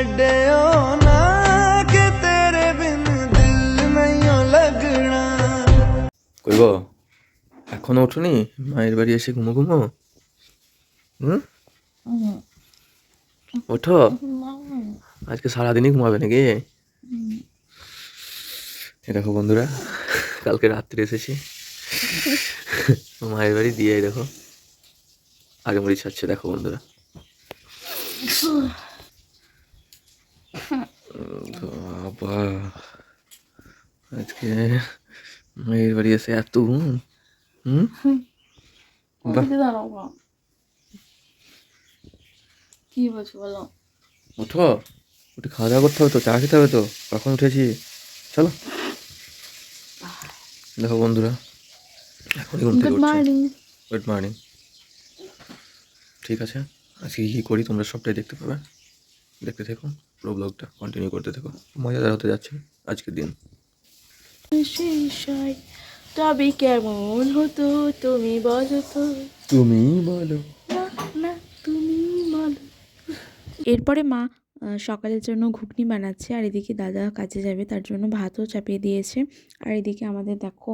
ਛੱਡਿਓ ਨਾ ਕਿ ਤੇਰੇ ਬਿਨ ਦਿਲ ਨਹੀਂ ਲੱਗਣਾ কই গো এখনো ওঠোনি মায়ের বাড়ি এসে ঘুমো ঘুমো হুম ওঠো আজকে সারাদিনই ঘুমাবে নাকি এ দেখো বন্ধুরা কালকে রাত্রে এসেছি মায়ের বাড়ি দিয়ে দেখো আগে মুড়ি ছাড়ছে দেখো বন্ধুরা বাবা আজকে মায়ের বাড়ি এসে এত হুম কি বলছো বলো ওঠো উঠে খাওয়া দাওয়া করতে হবে তো চা খেতে হবে তো কখন উঠেছি? চলো। দেখো বন্ধুরা এখনই ঘুম থেকে গুড মর্নিং গুড মর্নিং ঠিক আছে? আজকে কী কী করি তোমরা সবটাই দেখতে পাবে। দেখতে থেকো। পুরো ব্লগটা কন্টিনিউ করতে থেকো। মজাদার হতে যাচ্ছে আজকের দিন। তবে কেমন হতো তুমি বলো তো? তুমি বলো। না তুমি বলো। এরপরে মা সকালের জন্য ঘুগনি বানাচ্ছে আর এদিকে দাদা কাজে যাবে তার জন্য ভাতও চাপিয়ে দিয়েছে। আর এদিকে আমাদের দেখো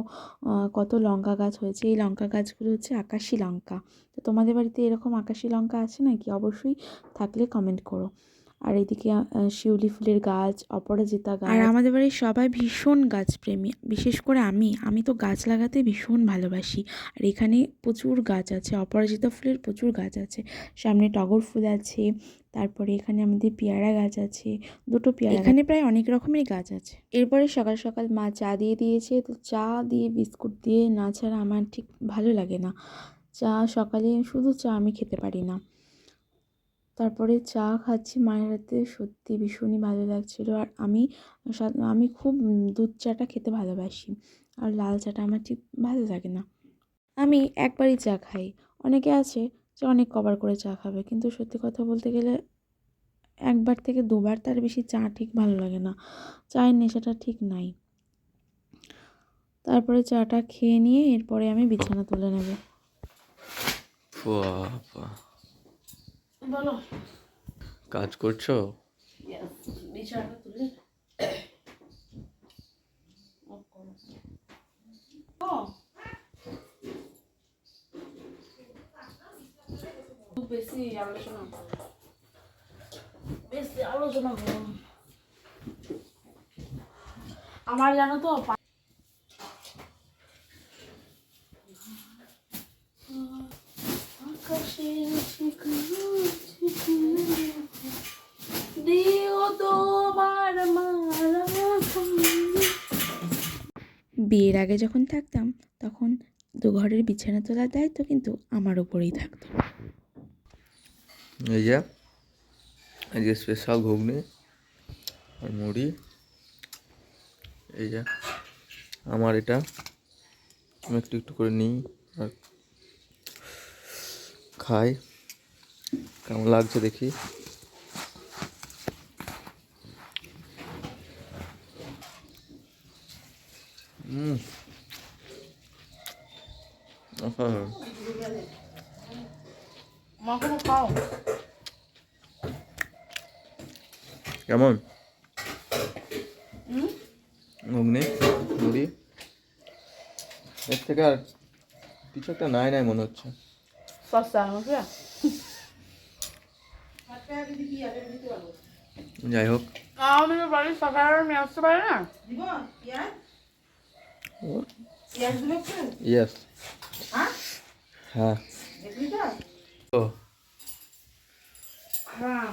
কত লঙ্কা গাছ হয়েছে। এই লঙ্কা গাছগুলো হচ্ছে আকাশি লঙ্কা। তো তোমাদের বাড়িতে এরকম আকাশি লঙ্কা আছে নাকি? অবশ্যই থাকলে কমেন্ট করো। আর এদিকে শিউলি ফুলের গাছ অপরাজিতা গাছ। আর আমাদের বাড়ির সবাই ভীষণ গাছপ্রেমী বিশেষ করে আমি। আমি তো গাছ লাগাতে ভীষণ ভালোবাসি। আর এখানে প্রচুর গাছ আছে অপরাজিতা ফুলের প্রচুর গাছ আছে। সামনে টগর ফুল আছে তারপরে এখানে আমাদের পেয়ারা গাছ আছে দুটো পেয়ারা এখানে প্রায় অনেক রকমের গাছ আছে। এরপরে সকাল সকাল মা চা দিয়ে দিয়েছে তো চা দিয়ে বিস্কুট দিয়ে না ছাড়া আমার ঠিক ভালো লাগে না। চা সকালে শুধু চা আমি খেতে পারি না। তারপরে চা খাচ্ছি মায়ের হাতে। সত্যি ভীষণই ভালো লাগছিল। আর আমি আমি খুব দুধ চাটা খেতে ভালোবাসি। আর লাল চাটা আমার ঠিক ভালো লাগে না। আমি একবারই চা খাই। অনেকে আছে যে অনেক কবার করে চা খাবে। কিন্তু সত্যি কথা বলতে গেলে একবার থেকে দুবার তার বেশি চা ঠিক ভালো লাগে না। চায়ের নেশাটা ঠিক নাই। তারপরে চাটা খেয়ে নিয়ে এরপরে আমি বিছানা তুলে নেব। বাবা। বলো। কাজ করছ? বিছানাটা তুলে। বেশি আলোচনা। বেশি আলোচনা আমার জানো তো বিয়ের আগে যখন থাকতাম, তখন দু ঘরের বিছানা তোলার দায়িত্ব কিন্তু আমার উপরেই থাকতো। এই যে আজকে স্পেশাল ঘুগনি আর মুড়ি, এই যে আমার এটা, আমি একটু একটু করে নিই আর খাই। কেমন লাগছে দেখি? হুম কেমন ঘুগনি মুড়ি এর থেকে আর কিছু একটা নাই নাই মনে হচ্ছে। যাই হোক। আমি তো বাড়ির সকালে নিয়ে আসতে পারি না। ইয়েস হ্যাঁ হ্যাঁ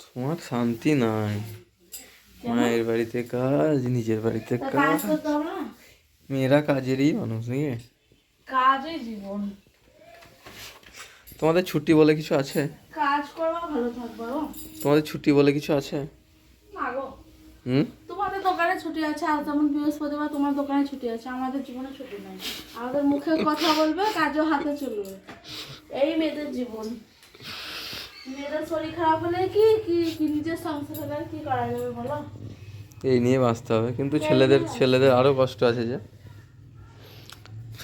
তোমার শান্তি নাই। মায়ের বাড়িতে কাজ নিজের বাড়িতে কাজ মেয়েরা কাজেরই মানুষ নিয়ে কাজই জীবন। তোমাদের ছুটি বলে কিছু আছে? কাজ করবা ভালো থাকবা তোমাদের ছুটি বলে কিছু আছে? হুম? ছুটি আছে আর যেমন বৃহস্পতিবার তোমার দোকানে ছুটি আছে আমাদের জীবনে ছুটি নাই। আমাদের মুখে কথা বলবে কাজও হাতে চলবে। এই মেয়েদের জীবন। মেয়েদের শরীর খারাপ হলে কি কি নিজের সংসার কি করা যাবে বলো? এই নিয়ে বাঁচতে হবে কিন্তু ছেলেদের ছেলেদের আরও কষ্ট আছে যে।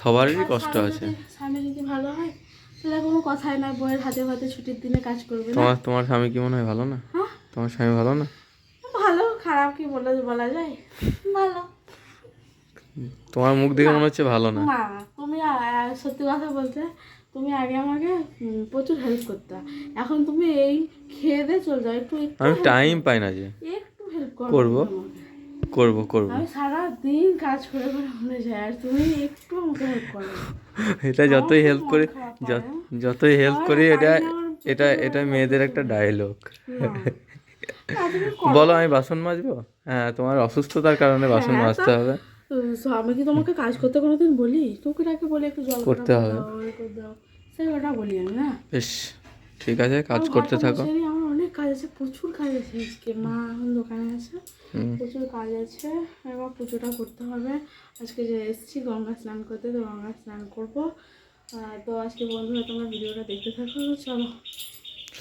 সবারই কষ্ট আছে। স্বামী যদি ভালো হয় তাহলে কোনো কথাই নয় বইয়ের হাতে হাতে ছুটির দিনে কাজ করবে তোমার তোমার স্বামী কি মনে হয় ভালো না? হ্যাঁ? তোমার স্বামী ভালো না? খারাপ কি বলে বলা যায়? ভালো। তোমার মুখ দেখে মনে হচ্ছে ভালো না? না তুমি সত্যি কথা বলতে তুমি আগে আমাকে প্রচুর হেল্প করতে। এখন তুমি এই খেয়ে দিয়ে চলে যাও একটু আমি টাইম পাই না যে। একটু হেল্প করো করব। করব করব। আমি সারা দিন কাজ করে করে মনে যায় আর তুমি একটু আমাকে হেল্প করো। এটা যতই হেল্প করি যত- যতই হেল্প করি এটা এটা এটা মেয়েদের একটা ডায়লগ। বলো আমি বাসন মাজবো? হ্যাঁ তোমার অসুস্থতার কারণে বাসন হ্যাঁ, মাজতে হবে। আমি কি তোমাকে কাজ করতে কোনোদিন বলি? তোকে টুকিটাকি বলে একটু জল করতে হবে। সেই কথা বলি আমি না? বেশ ঠিক আছে কাজ করতে থাকো। আমার অনেক কাজ আছে প্রচুর কাজ আছে আজকে। মা এখন দোকানে আছে প্রচুর কাজ আছে। এবার পুজোটা করতে হবে। আজকে যে এসেছি গঙ্গা স্নান করতে তো গঙ্গা স্নান করব। তো আজকে বন্ধুরা তোমরা ভিডিওটা দেখতে থাকো চলো।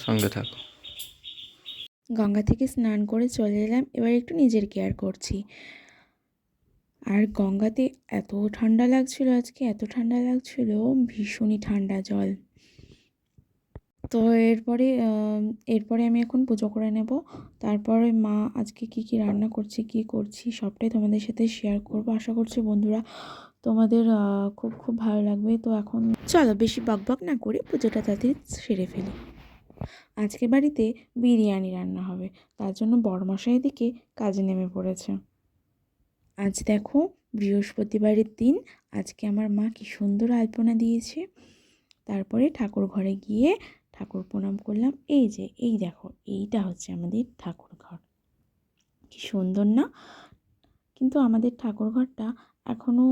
সঙ্গে থাকো। গঙ্গা থেকে স্নান করে চলে এলাম, এবার একটু নিজের কেয়ার করছি। আর গঙ্গাতে এত ঠান্ডা লাগছিল আজকে, এত ঠান্ডা লাগছিল, ভীষণই ঠান্ডা জল। তো এরপরে এরপরে আমি এখন পুজো করে নেব। তারপরে মা আজকে কি কি রান্না করছে, কি করছি, সবটাই তোমাদের সাথে শেয়ার করব। আশা করছি বন্ধুরা তোমাদের খুব খুব ভালো লাগবে। তো এখন চলো বেশি বকবক না করে পুজোটা তাদের সেরে ফেলি। আজকে বাড়িতে বিরিয়ানি রান্না হবে। তার জন্য বড়মশাই দিকে কাজে নেমে পড়েছে। আজ দেখো বৃহস্পতিবারের দিন। আজকে আমার মা কি সুন্দর আলপনা দিয়েছে। তারপরে ঠাকুর ঘরে গিয়ে ঠাকুর প্রণাম করলাম। এই যে, এই দেখো, এইটা হচ্ছে আমাদের ঠাকুর ঘর কি সুন্দর না? কিন্তু আমাদের ঠাকুর ঘরটা এখনও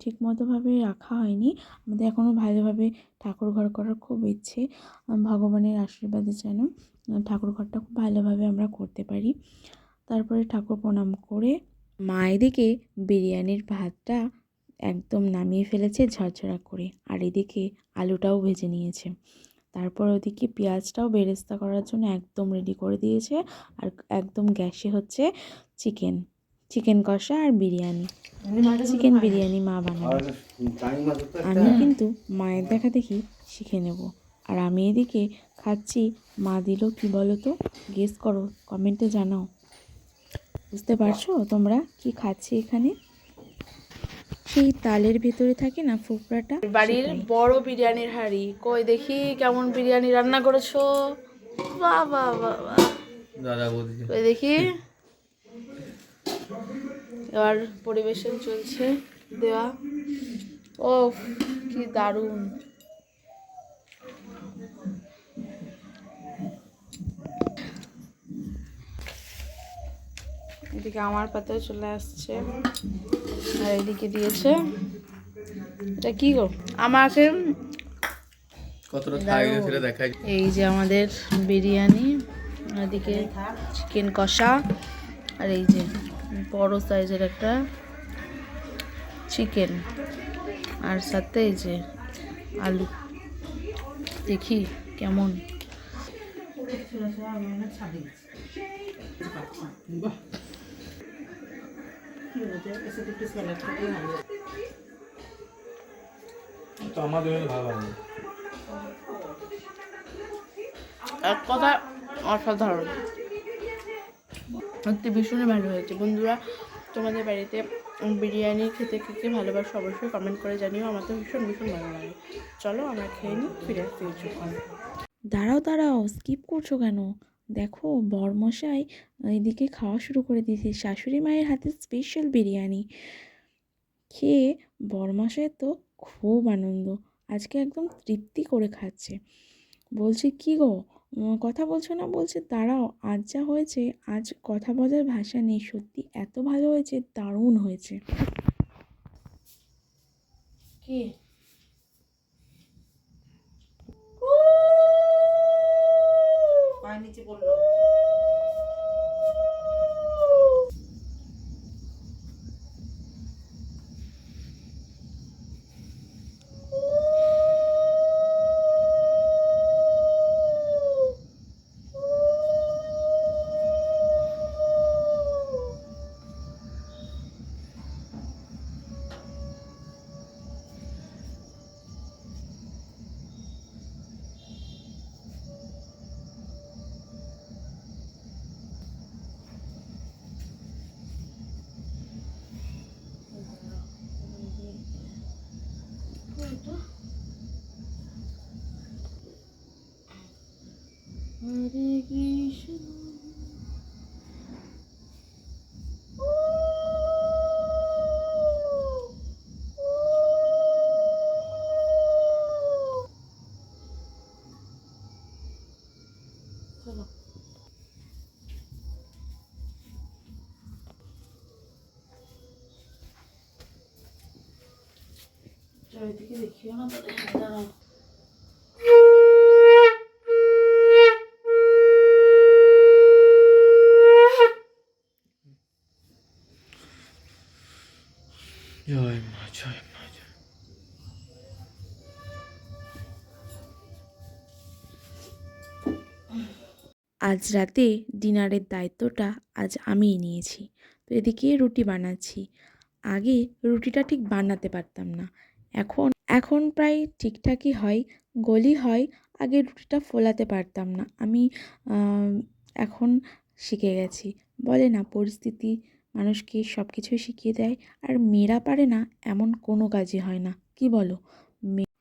ঠিক মতোভাবে রাখা হয়নি। আমাদের এখনও ভালোভাবে ঠাকুর ঘর করার খুব ইচ্ছে। ভগবানের আশীর্বাদে যেন আহ, ঠাকুর ঘরটা খুব ভালোভাবে আমরা করতে পারি। তারপরে ঠাকুর প্রণাম করে মা এদিকে বিরিয়ানির ভাতটা একদম নামিয়ে ফেলেছে ঝরঝরা করে। আর এদিকে আলুটাও ভেজে নিয়েছে। তারপর ওদিকে পেঁয়াজটাও বেরেস্তা করার জন্য একদম রেডি করে দিয়েছে। আর একদম গ্যাসে হচ্ছে চিকেন চিকেন কষা আর বিরিয়ানি। চিকেন বিরিয়ানি মা বানাবে আমি কিন্তু মায়ের দেখা দেখি শিখে নেব। আর আমি এদিকে খাচ্ছি মা দিল কি বলো তো গেস করো কমেন্টে জানাও। বুঝতে পারছ তোমরা কি খাচ্ছি এখানে? সেই তালের ভেতরে থাকে না ফুকরাটা বাড়ির বড় বিরিয়ানির হাঁড়ি। কই দেখি কেমন বিরিয়ানি রান্না করেছ? বাহ বাহ বাহ বাহ। দাদা কই দেখি? এবার পরিবেশন চলছে দেওয়া। ও কি দারুণ। এদিকে আমার পাতেও চলে আসছে। আর এদিকে দিয়েছে। এটা কি গো? আমাকে এই যে আমাদের বিরিয়ানি এদিকে চিকেন কষা আর এই যে বড় সাইজের একটা চিকেন। আর সাথে এই যে আলু। দেখি কেমন। এক কথা অসাধারণ। সত্যি ভীষণই ভালো হয়েছে। বন্ধুরা, তোমাদের বাড়িতে বিরিয়ানি খেতে খেতে ভালোবাসো অবশ্যই কমেন্ট করে জানিও। আমার তো ভীষণ ভীষণ ভালো লাগে। চলো, আমরা খেয়ে নিই, ফিরে আসতে কিছুক্ষণ। দাঁড়াও দাঁড়াও স্কিপ করছ কেন? দেখো, বরমশাই এদিকে খাওয়া শুরু করে দিয়েছে। শাশুড়ি মায়ের হাতে স্পেশাল বিরিয়ানি। খেয়ে বরমশাইয়ের তো খুব আনন্দ। আজকে একদম তৃপ্তি করে খাচ্ছে। বলছে, কি গো কথা বলছো না বলছে দাঁড়াও আজ যা হয়েছে আজ কথা বলার ভাষা নেই সত্যি এত ভালো হয়েছে দারুণ হয়েছে। কি? নিচে চারিদিকে দেখিও না। দাঁড়াও। জয় মা জয় মা জয়। আজ রাতে ডিনারের দায়িত্বটা আজ আমিই নিয়েছি তো এদিকে রুটি বানাচ্ছি। আগে রুটিটা ঠিক বানাতে পারতাম না এখন এখন প্রায় ঠিকঠাকই হয়, গলি হয়, আগে রুটিটা ফোলাতে পারতাম না। আমি এখন শিখে গেছি। বলে না, পরিস্থিতি মানুষকে সব কিছুই শিখিয়ে দেয়, আর মেয়েরা পারে না, এমন কোনো কাজই হয় না। কি বলো?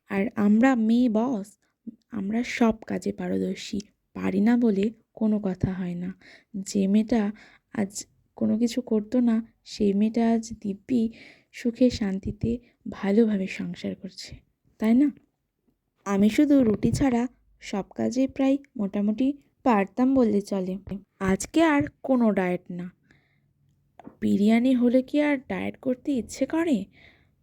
আর আমরা মেয়ে বস, আমরা সব কাজে পারদর্শী, পারি না বলে কোনো কথা হয় না। যে মেয়েটা আজ কোনো কিছু করতো না সেই মেয়েটা আজ দিব্যি সুখে শান্তিতে ভালোভাবে সংসার করছে, তাই না? আমি শুধু রুটি ছাড়া সব কাজে প্রায় মোটামুটি পারতাম বললে চলে। আজকে আর কোনো ডায়েট না। বিরিয়ানি হলে কি আর ডায়েট করতে ইচ্ছে করে?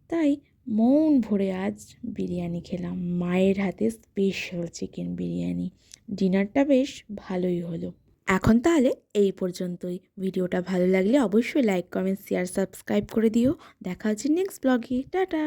তাই মন ভরে আজ বিরিয়ানি খেলাম। মায়ের হাতে স্পেশাল চিকেন বিরিয়ানি। ডিনারটা বেশ ভালোই হলো। এখন তাহলে এই পর্যন্তই। ভিডিওটা ভালো লাগলে অবশ্যই লাইক কমেন্ট শেয়ার সাবস্ক্রাইব করে দিও। দেখা হচ্ছে নেক্সট ব্লগে টাটা!